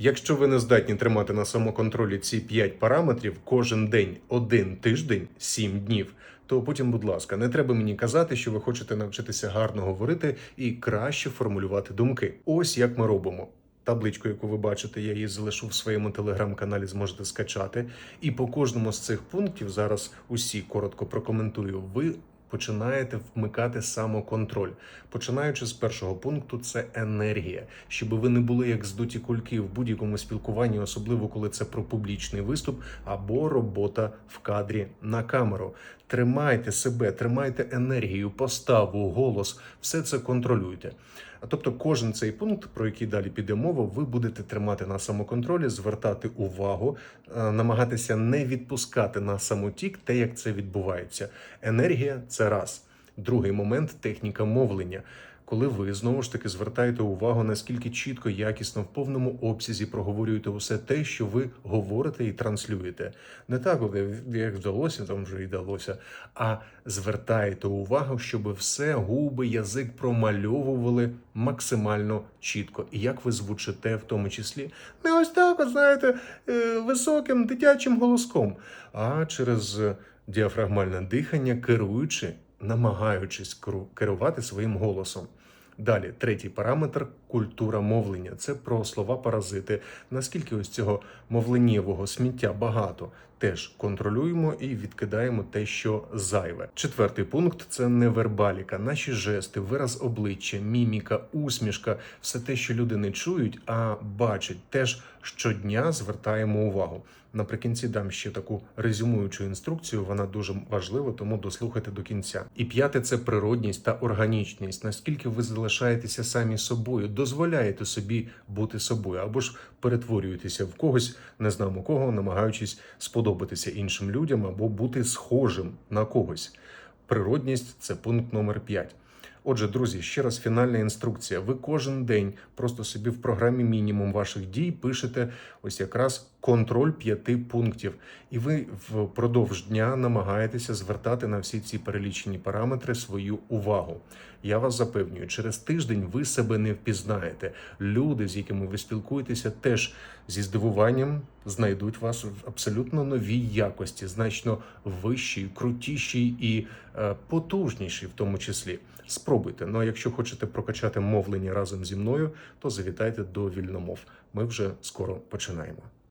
Якщо ви не здатні тримати на самоконтролі ці 5 параметрів кожен день, один тиждень, 7 днів, то потім, будь ласка, не треба мені казати, що ви хочете навчитися гарно говорити і краще формулювати думки. Ось як ми робимо. Табличку, яку ви бачите, я її залишу в своєму телеграм-каналі, зможете скачати. І по кожному з цих пунктів зараз усі коротко прокоментую. Ви починаєте вмикати самоконтроль. Починаючи з першого пункту, це енергія, щоб ви не були як здуті кульки в будь-якому спілкуванні, особливо коли це про публічний виступ або робота в кадрі на камеру. Тримайте себе, тримайте енергію, поставу, голос, все це контролюйте. А тобто, кожен цей пункт, про який далі піде мова, ви будете тримати на самоконтролі, звертати увагу, е, намагатися не відпускати на самотік те, як це відбувається. Енергія це раз. Другий момент техніка мовлення. Коли ви знову ж таки звертаєте увагу, наскільки чітко, якісно, в повному обсязі проговорюєте усе те, що ви говорите і транслюєте. Не так, як вдалося, там вже і вдалося, а звертаєте увагу, щоб все губи, язик промальовували максимально чітко. І як ви звучите, в тому числі, не ось так, знаєте, е, високим дитячим голоском, а через діафрагмальне дихання, керуючи намагаючись керу- керувати своїм голосом. Далі, третій параметр культура мовлення. Це про слова паразити. Наскільки ось цього мовленнєвого сміття багато, теж контролюємо і відкидаємо те, що зайве. Четвертий пункт це невербаліка. Наші жести, вираз обличчя, міміка, усмішка, все те, що люди не чують, а бачать. Теж щодня звертаємо увагу. Наприкінці дам ще таку резюмуючу інструкцію. Вона дуже важлива, тому дослухайте до кінця. І п'яте це природність та органічність. Наскільки ви залишаєтеся самі собою, дозволяєте собі бути собою, або ж перетворюєтеся в когось, не знамо кого, намагаючись сподобатися іншим людям або бути схожим на когось. Природність це пункт номер 5. Отже, друзі, ще раз фінальна інструкція. Ви кожен день просто собі в програмі мінімум ваших дій пишете ось якраз контроль п'яти пунктів, і ви впродовж дня намагаєтеся звертати на всі ці перелічені параметри свою увагу. Я вас запевнюю, через тиждень ви себе не впізнаєте. Люди, з якими ви спілкуєтеся, теж зі здивуванням знайдуть вас в абсолютно новій якості, значно вищій, крутішій і е, потужнішій, в тому числі. Спробуйте. Ну а якщо хочете прокачати мовлення разом зі мною, то завітайте до вільномов. Ми вже скоро починаємо.